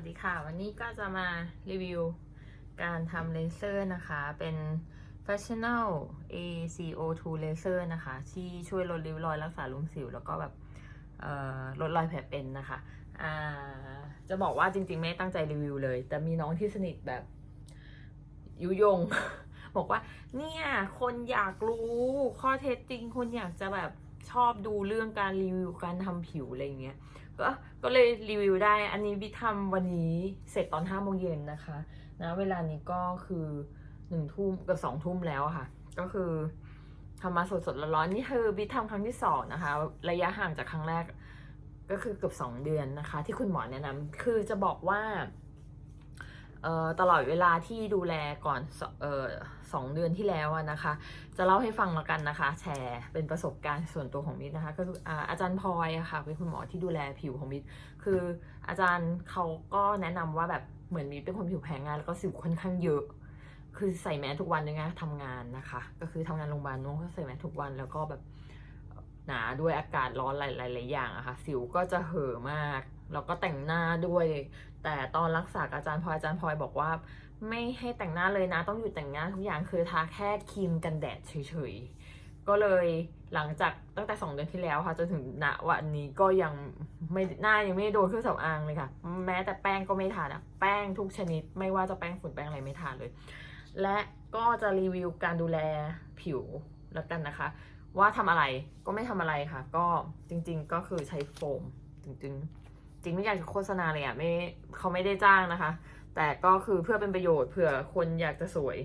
วัสดีค่ะ วันนี้ก็จะมารีวิวการทำเลเซอร์นะคะ เป็น Fashional ACO2 Laser นะคะ ที่ช่วยลดริ้วรอยรักษาลุมสิว แล้วก็แบบลดรอยแผลเป็นนะคะจะบอกว่าจริงๆ ไม่ตั้งใจรีวิวเลย แต่มีน้องที่สนิทแบบยุยง บอกว่าเนี่ยคนอยากรู้ข้อเท็จจริง คนอยากจะแบบ ชอบดูเรื่องการรีวิวการทำผิวอะไรอย่างเงี้ย ก็ ก็เลยรีวิวได้ อันนี้บิทำวันนี้เสร็จตอนห้าโมงเย็นนะคะ นะ เวลานี้ก็คือหนึ่งทุ่มเกับสองทุ่มแล้วค่ะ ก็คือทำมาสดๆร้อนๆนี่คือบิทำครั้งที่สองนะคะ ระยะห่างจากครั้งแรก ก็คือเกือบสองเดือนนะคะ ที่คุณหมอแนะนำคือจะบอกว่า ตลอดเวลาที่ดูแลก่อนสองเดือนที่แล้วนะคะ จะเล่าให้ฟังแล้วกันนะคะ แชร์เป็นประสบการณ์ส่วนตัวของมิตรนะคะก็คืออาจารย์พลอยอะค่ะเป็นคุณหมอที่ดูแลผิวของมิตรคืออาจารย์เขาก็แนะนำว่าแบบเหมือนมิตรเป็นคนผิวแพ้ง่ายแล้วก็สิวค่อนข้างเยอะ คือใส่แมสทุกวันเลยนะทำงานนะคะ ก็คือทำงานโรงพยาบาลน้องก็ใส่แมสทุกวันแล้วก็แบบหนาด้วยอากาศร้อนหลายๆอย่างอะค่ะสิวก็จะเห่อมาก แล้วก็แต่งหน้าด้วย แต่ตอนรักษากอาจารย์พลอยอาจารย์พลอยบอกว่า ไม่ให้แต่งหน้าเลยนะ ต้องหยุดแต่งหน้าทุกอย่างคือทาแค่ครีมกันแดดเฉยๆ ก็เลยหลังจากตั้งแต่ 2 เดือนที่แล้วค่ะจนถึงณวันนี้ก็ยังไม่หน้ายังไม่โดนเครื่องสำอางเลยค่ะ แม้แต่แป้งก็ไม่ทานะแป้งทุกชนิด ไม่ว่าจะแป้งฝุ่นแป้งอะไรไม่ทาเลย และก็จะรีวิวการดูแลผิวแล้วกันนะคะ ว่าทำอะไรก็ไม่ทำอะไรค่ะ ก็จริง ๆ ก็คือใช้โฟมจริงๆ จริงไม่อยากจะโฆษณาเลยอะไม่เขาไม่ได้จ้างนะคะ แต่ก็คือเพื่อเป็นประโยชน์เผื่อคนอยากจะสวย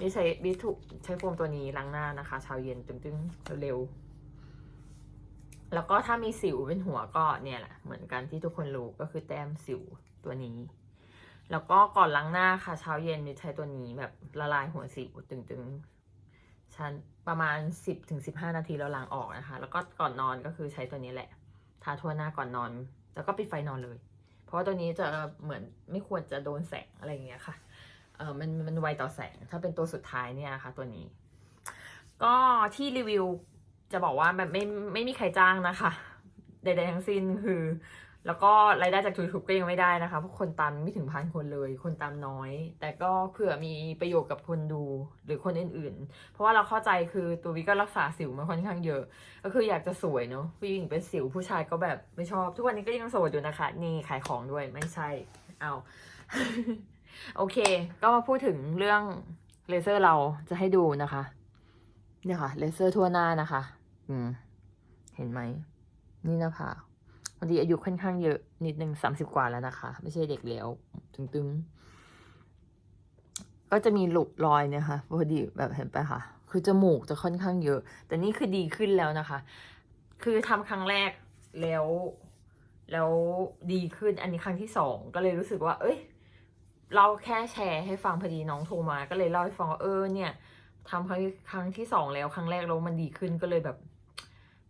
นี่ใช้บิทุใช้โฟมตัวนี้ล้างหน้านะคะเช้าเย็นตึงๆเร็วๆแล้วก็ถ้ามีสิวเป็นหัวก็เนี่ยแหละเหมือนกันที่ทุกคนรู้ก็คือแต้มสิวตัวนี้ แล้วก็ก่อนล้างหน้าค่ะเช้าเย็นมิใช้ตัวนี้แบบละลายหัวสิวตึงๆชั้นประมาณ 10ถึง15 นาทีแล้วล้างออกนะคะ แล้วก็ก่อนนอนก็คือใช้ตัวนี้แหละทาทั่วหน้าก่อนนอน แล้วก็ปิดไฟนอนเลย เพราะว่าตัวนี้จะเหมือนไม่ควรจะโดนแสงอะไรอย่างเงี้ยค่ะเออมันมันไวต่อแสง ถ้าเป็นตัวสุดท้ายเนี่ยนะคะตัวนี้ ก็ที่รีวิวจะบอกว่าแบบไม่ไม่มีใครจ้างนะคะ ใดๆทั้งสิ้นคือ แล้วก็รายได้จาก YouTube ก็ยังไม่ได้นะคะเพราะคนตามไม่ถึงพันคนเลย คนตามน้อย แต่ก็เผื่อมีประโยชน์กับคนดูหรือคนอื่นๆ เพราะว่าเราเข้าใจคือตัววิก็รักษาสิวมาค่อนข้างเยอะ ก็คืออยากจะสวยเนาะผู้หญิงเป็นสิวผู้ชายก็แบบไม่ชอบ ทุกวันนี้ก็ยังโสดอยู่นะคะ นี่ขายของด้วยไม่ใช่เอาโอเค ก็มาพูดถึงเรื่องเลเซอร์เราจะให้ดูนะคะเนี่ยค่ะเลเซอร์ทั่วหน้านะคะ อืม เห็นไหมนี่นะคะ พอดีอายุค่อนข้างเยอะนิดนึงสามสิบกว่าแล้วนะคะ ไม่ใช่เด็กแล้วตึงๆ ก็จะมีหลุดรอยเนี่ยค่ะพอดีแบบเห็นไปค่ะ คือจมูกจะค่อนข้างเยอะ แต่นี่คือดีขึ้นแล้วนะคะ คือทำครั้งแรกแล้ว แล้วดีขึ้นอันนี้ครั้งที่สองก็เลยรู้สึกว่า เอ้ย เราแค่แชร์ให้ฟังพอดีน้องโทรมา ก็เลยเล่าให้ฟังว่าเออเนี่ยทำครั้งครั้งที่สองแล้วครั้งแรกแล้วมันดีขึ้นก็เลยแบบ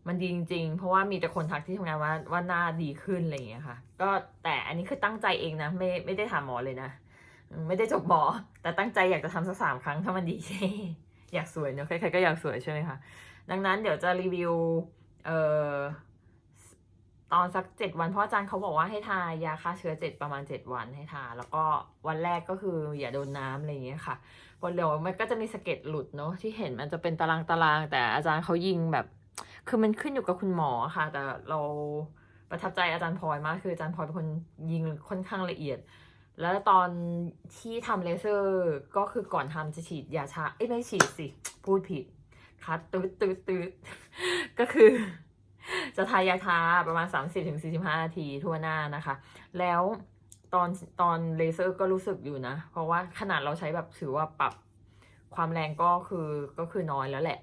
มันดีจริงๆ เพราะว่ามีแต่คนทักที่ทำงานว่าว่าหน้าดีขึ้นอะไรอย่างเงี้ยค่ะ ก็แต่อันนี้คือตั้งใจเองนะ ไม่ไม่ได้ถามหมอเลยนะ ไม่ได้จบหมอ แต่ตั้งใจอยากจะทำสักสามครั้งถ้ามันดี อยากสวยเนอะใครๆก็อยากสวยใช่ไหมคะ ดังนั้นเดี๋ยวจะรีวิวเอ่อตอนสักเจ็ดวันเพราะอาจารย์เขาบอกว่าให้ทายาฆ่าเชื้อเจ็ดประมาณเจ็ดวันให้ทา แล้วก็วันแรกก็คืออย่าโดนน้ำอะไรอย่างเงี้ยค่ะวันเดียวมันก็จะมีสะเก็ดหลุดเนาะที่เห็นมันจะเป็นตารางตารางๆแต่อาจารย์เขายิงแบบ คือมันขึ้นอยู่กับคุณหมอค่ะ แต่เราประทับใจอาจารย์พลอยมาก คืออาจารย์พลอยเป็นคนยิงค่อนข้างละเอียด แล้วตอนที่ทำเลเซอร์ก็คือก่อนทำจะฉีดยาชาเอ้ยไม่ฉีดสิ พูดผิดคัดตืดตืดตืดก็คือ จะทายาทาประมาณ 30-45 นาทีทั่วหน้านะคะ แล้วตอนตอนเลเซอร์ก็รู้สึกอยู่นะ เพราะว่าขนาดเราใช้แบบถือว่าปรับความแรงก็คือก็คือน้อยแล้วแหละ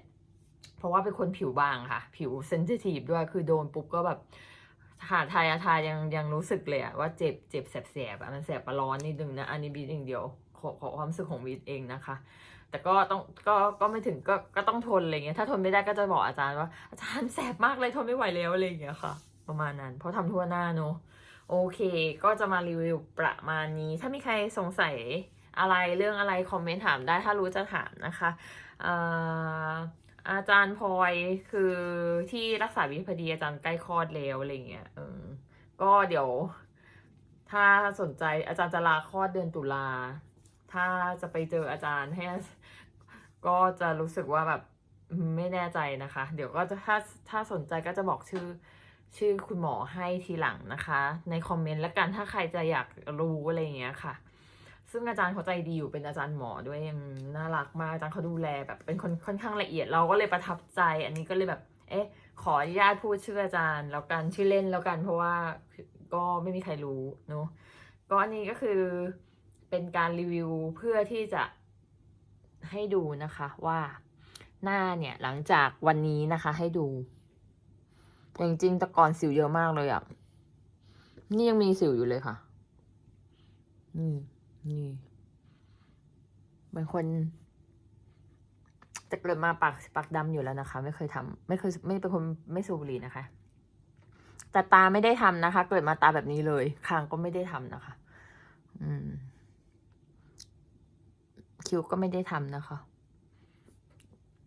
เพราะว่าเป็นคนผิวบางค่ะ ผิวเซนซิทีฟด้วยคือโดนปุ๊บก็แบบหาทายาทายังยังรู้สึกเลยอะว่าเจ็บเจ็บแสบๆอะมันแสบประร้อนนิดนึงนะ อันนี้บีอย่างเดียวขอขอความรู้สึกของบีเองนะคะ แต่ก็ต้องก็ก็ไม่ถึงก็ก็ต้องทนอะไรเงี้ยถ้าทนไม่ได้ก็จะบอกอาจารย์ว่า อาจารย์แสบมากเลยทนไม่ไหวแล้วอะไรอย่างเงี้ยค่ะ ประมาณนั้น เพราะทำทั่วหน้าเนอะโอเค ก็จะมารีวิวประมาณนี้ ถ้ามีใครสงสัยอะไรเรื่องอะไรคอมเมนต์ถามได้ถ้ารู้จะถามนะคะเอ่อ อาจารย์พลอยคือที่รักษาวิพดีอาจารย์ใกล้คลอดแล้วอะไรเงี้ยเออก็เดี๋ยว ถ้าสนใจอาจารย์จะลาคลอดเดือนตุลา ถ้าจะไปเจออาจารย์ให้ก็จะรู้สึกว่าแบบไม่แน่ใจนะคะ เดี๋ยวก็จะถ้าถ้าสนใจก็จะบอกชื่อชื่อคุณหมอให้ทีหลังนะคะ ในคอมเมนต์แล้วกันถ้าใครจะอยากรู้อะไรเงี้ยค่ะ ซึ่งอาจารย์เขาใจดีอยู่เป็นอาจารย์หมอด้วยยังน่ารักมากอาจารย์เขาดูแลแบบเป็นคนค่อนข้างละเอียดเราก็เลยประทับใจ อันนี้ก็เลยแบบ เอ๊ะ ขออนุญาตพูดชื่ออาจารย์ แล้วกันชื่อเล่นแล้วกัน เพราะว่าก็ไม่มีใครรู้เนอะก็อันนี้ก็คือเป็นการรีวิวเพื่อที่จะให้ดูนะคะว่าหน้าเนี่ยหลังจากวันนี้นะคะ ให้ดูแต่จริงๆแต่ก่อนสิวเยอะมากเลยอะ่ะนี่ยังมีสิวอยู่เลยค่ะนี่ นี่เป็นคนจะเกิดมาปากปากดำอยู่แล้วนะคะ ไม่เคยทำไม่เคยไม่เป็นคนไม่สูบบุหรี่นะคะ แต่ตาไม่ได้ทำนะคะ เกิดมาตาแบบนี้เลยคางก็ไม่ได้ทำนะคะ อืม คิ้วก็ไม่ได้ทำนะคะ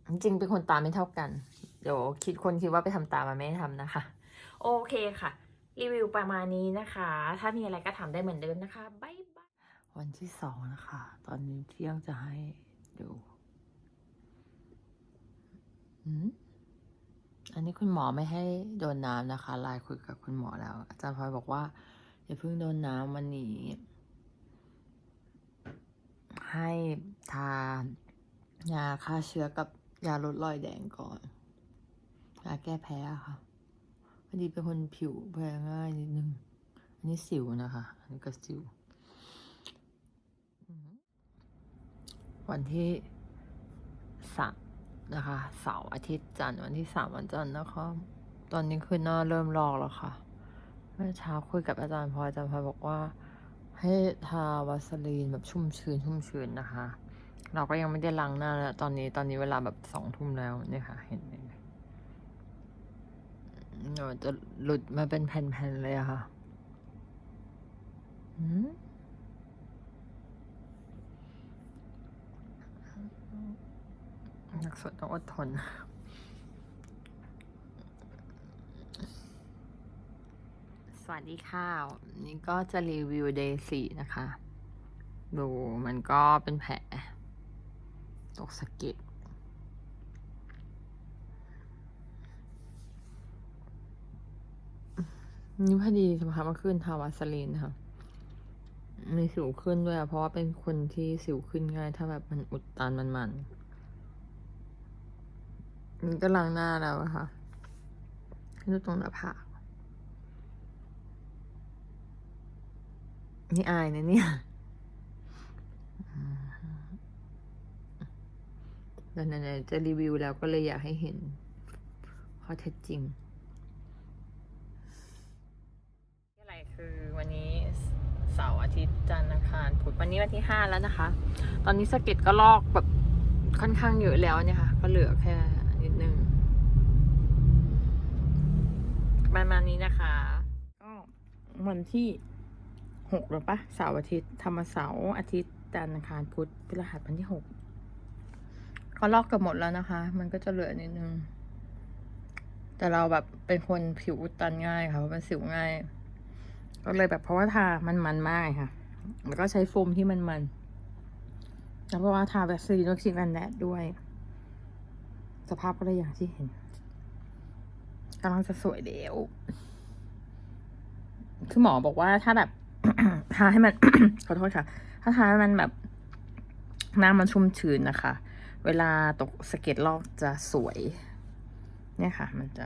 จริงเป็นคนตาไม่เท่ากัน เดี๋ยวคิดคนคิดว่าไปทำตามาไม่ได้ทำนะคะ โอเคค่ะ รีวิวประมาณนี้นะคะ ถ้ามีอะไรก็ถามได้เหมือนเดิมนะคะ บ๊ายบาย วันที่สองนะคะ ตอนนี้เที่ยงจะให้ดูอันนี้คุณหมอไม่ให้โดนน้ำนะคะไลน์คุยกับคุณหมอแล้ว อาจารย์พลอยบอกว่าอย่าเพิ่งโดนน้ำวันนี้ ให้ทายาฆ่าเชื้อกับยาลดรอยแดงก่อนยาแก้แพ้ค่ะพอดีเป็นคนผิวแพ้ง่ายนิดนึง อันนี้สิวนะคะ อันนี้ก็สิว วันที่สามนะคะเสาร์อาทิตย์จันทร์วันที่สามวันจันทร์นะคะตอนนี้คือหน้าเริ่มลอกแล้วค่ะ เมื่อเช้าคุยกับอาจารย์พลออาจารย์พลอบอกว่า ให้ทาวาสลีนแบบชุ่มชื้นชุ่มชื้นนะคะ เราก็ยังไม่ได้ล้างหน้าแล้วตอนนี้ตอนนี้เวลาแบบสองทุ่มแล้วเนี่ยค่ะ เห็นไหมจะหลุดมาเป็นแผ่นๆเลยอะค่ะ อืม นักสวดต้องอดทนสวัสดีค่ะนี่ก็จะรีวิว day สี่นะคะ ดูมันก็เป็นแผลตกสะเก็ดนี่พอดีสำคัญมาขึ้นทาวาสลีนค่ะมีสิวขึ้นด้วยอะเพราะว่าเป็นคนที่สิวขึ้นง่าย ถ้าแบบมันอุดตันมันมัน นี่ก็ล้างหน้าแล้วอะค่ะให้ดูตรงหน้าผากนี่อายนะเนี่ยแต่ไหนๆจะรีวิวแล้วก็เลยอยากให้เห็นข้อเท็จจริง อะไรคือวันนี้เสาร์อาทิตย์จันทร์อังคารพุธวันนี้วันที่ห้าแล้วนะคะ ตอนนี้สเก็ดก็ลอกแบบค่อนข้างเยอะแล้วเนี่ยค่ะ ก็เหลือแค่นิดนึง ประมาณนี้นะคะก็วันที่หกหรือปะเสาร์อาทิตย์ธรรมเสาร์อาทิตย์จันทร์อังคารพุธพฤหัสวันที่หกก็ลอกกับหมดแล้วนะคะ มันก็จะเหลือนิดนึง แต่เราแบบเป็นคนผิวอุดตันง่ายค่ะเพราะมันสิวง่าย ก็เลยแบบเพราะว่าทามันมันมากค่ะ แล้วก็ใช้โฟมที่มันมันแล้วเพราะว่าทาแบบซีนวัคซีนกันแดดด้วย สภาพก็เลยอย่างที่เห็น กำลังจะสวยเดียวคือหมอบอกว่าถ้าแบบทาให้มัน ขอโทษค่ะ ถ้าทาให้มันแบบหน้ามันชุ่มชื้นนะคะ เวลาตกสะเก็ดลอกจะสวย เนี่ยค่ะ มันจะ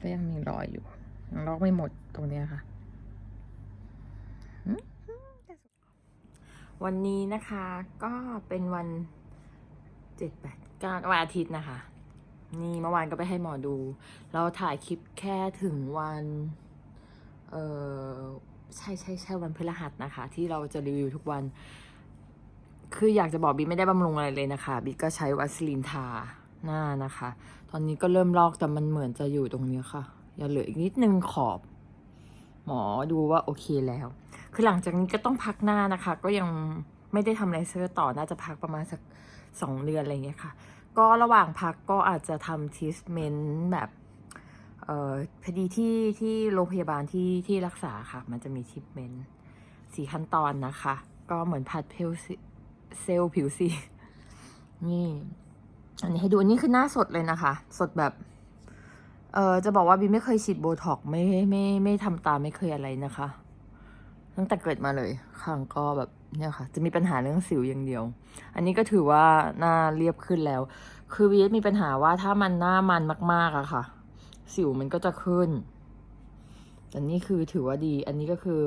ก็ยังมีรอยอยู่ยังลอกไม่หมดตรงเนี้ยค่ะ วันนี้นะคะ ก็เป็นวันเจ็ดแปดเก้าวันอาทิตย์นะคะ นี่เมื่อวานก็ไปให้หมอดู เราถ่ายคลิปแค่ถึงวัน เออใช่ใช่ใช่วันพฤหัสนะคะ ที่เราจะรีวิวทุกวัน คืออยากจะบอกบีไม่ได้บำรุงอะไรเลยนะคะบีก็ใช้วัสลินทาหน้านะคะ ตอนนี้ก็เริ่มลอกแต่มันเหมือนจะอยู่ตรงนี้ค่ะ อย่าเหลืออีกนิดนึงขอบ หมอดูว่าโอเคแล้ว คือหลังจากนี้ก็ต้องพักหน้านะคะ ก็ยังไม่ได้ทำเลเซอร์ต่อน่าจะพักประมาณสักสองเดือนอะไรเงี้ยค่ะ ก็ระหว่างพักก็อาจจะทำทีสเมนต์แบบเอ่อพอดีที่ที่โรงพยาบาลที่ที่รักษาค่ะ มันจะมีทิปเมนต์สี่ขั้นตอนนะคะ ก็เหมือนพัดเพลซิเซลล์ผิวสีนี่ อันนี้ให้ดูอันนี้คือหน้าสดเลยนะคะ สดแบบเออจะบอกว่าบีไม่เคยฉีดโบท็อกไม่ไม่ไม่ทำตาไม่เคยอะไรนะคะ ตั้งแต่เกิดมาเลยข้างก็แบบ เนี่ยค่ะ จะมีปัญหาเรื่องสิวอย่างเดียว อันนี้ก็ถือว่าหน้าเรียบขึ้นแล้ว คือวีมีปัญหาว่าถ้ามันหน้ามันมาก ๆอะค่ะ สิวมันก็จะขึ้นแต่นี่คือถือว่าดี อันนี้ก็คือ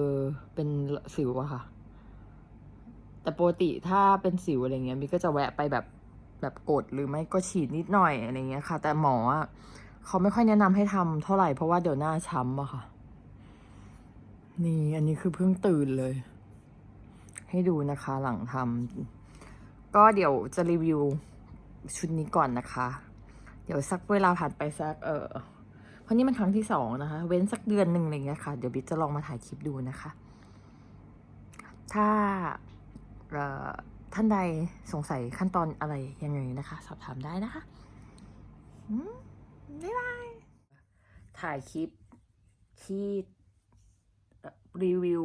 เป็นสิวอะค่ะ แต่ปกติถ้าเป็นสิวอะไรเงี้ยบีก็จะแวะไปแบบแบบกดหรือไม่ก็ฉีดนิดหน่อยอะไรเงี้ยค่ะ แต่หมออะเขาไม่ค่อยแนะนำให้ทำเท่าไหร่เพราะว่าเดี๋ยวหน้าช้ำอะค่ะ นี่อันนี้คือเพิ่งตื่นเลย ให้ดูนะคะหลังทำก็เดี๋ยวจะรีวิวชุดนี้ก่อนนะคะ เดี๋ยวสักเวลาผ่านไปสักเออเพราะนี่มันครั้งที่สองนะคะ เว้นสักเดือนหนึ่งอะไรเงี้ยค่ะ เดี๋ยวบิ๊กจะลองมาถ่ายคลิปดูนะคะ ถ้าเอ่อท่านใดสงสัยขั้นตอนอะไรยังไงนะคะ สอบถามได้นะคะบ๊ายบายถ่ายคลิปที่รีวิว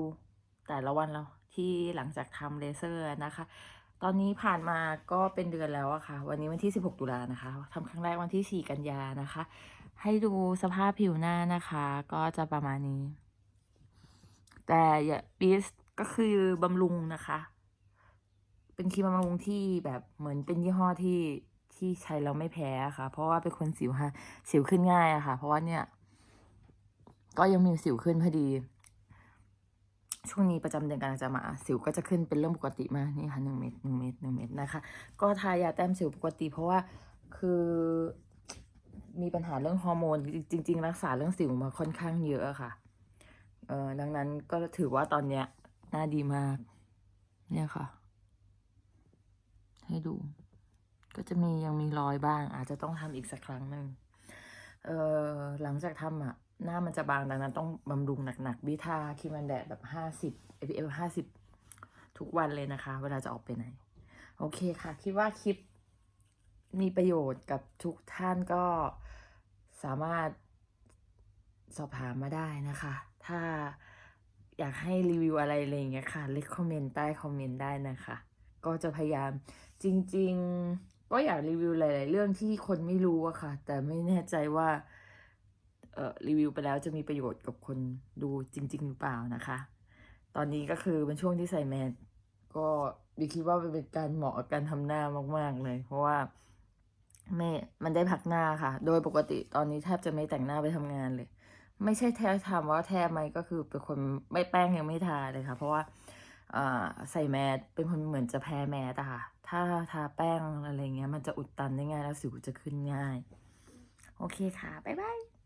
แต่ละวันแล้ว ที่หลังจากทำเลเซอร์นะคะ ตอนนี้ผ่านมาก็เป็นเดือนแล้วอะค่ะ วันนี้วันที่ 16 ตุลานะคะทำครั้งแรกวันที่ 4 กันยานะคะ ให้ดูสภาพผิวหน้านะคะ ก็จะประมาณนี้ แต่อย่าบีสก็คือบำรุงนะคะ เป็นครีมบำรุงที่แบบเหมือนเป็นยี่ห้อที่ที่ใช้แล้วไม่แพ้ะค่ะ เพราะว่าเป็นคนสิวค่ะสิวขึ้นง่ายอะค่ะ เพราะว่าเนี่ย ก็ยังมีสิวขึ้นพอดี ช่วงนี้ประจำเดือนกำลังจะมาสิวก็จะขึ้นเป็นเรื่องปกติมากนี่ค่ะหนึ่งเม็ดหนึ่งเม็ดหนึ่งเม็ดนะคะ ก็ทายาแต้มสิวปกติ เพราะว่าคือมีปัญหาเรื่องฮอร์โมนจริง ๆ รักษาเรื่องสิวมาค่อนข้างเยอะค่ะเออดังนั้นก็ถือว่าตอนเนี้ยหน้าดีมาก เนี่ยค่ะ ให้ดู ก็จะมียังมีรอยบ้าง อาจจะต้องทำอีกสักครั้งหนึ่งเออหลังจากทำอะ หน้ามันจะบางดังนั้นต้องบำรุงหนักๆบิทาครีมกันแดดแบบห้าสิบ SPF ห้าสิบทุกวันเลยนะคะ เวลาจะออกไปไหน โอเคค่ะ คิดว่าคลิปมีประโยชน์กับทุกท่านก็สามารถสอบถามมาได้นะคะ ถ้าอยากให้รีวิวอะไรอะไรอย่างเงี้ยค่ะเลคคอมเมนต์ใต้คอมเมนต์ได้นะคะ ก็จะพยายามจริง ๆ ก็อยากรีวิวหลาย ๆ เรื่องที่คนไม่รู้อะค่ะ แต่ไม่แน่ใจว่า รีวิวไปแล้วจะมีประโยชน์กับคนดูจริง ๆ หรือเปล่านะคะ ตอนนี้ก็คือเป็นช่วงที่ใส่แมสก็ดิคิดว่าเป็นการเหมาะกับการทำหน้ามาก ๆ เลย เพราะว่าไม่มันได้พักหน้าค่ะ โดยปกติตอนนี้แทบจะไม่แต่งหน้าไปทำงานเลย ไม่ใช่แทบทำว่าแทบไหมก็คือเป็นคนไม่แป้งยังไม่ทาเลยค่ะ เพราะว่าอ่าใส่แมสเป็นคนเหมือนจะแพ้แมสอะค่ะ ถ้าทาแป้งอะไรเงี้ย มันจะอุดตันได้ง่ายแล้วสิวจะขึ้นง่าย โอเคค่ะ บ๊ายบาย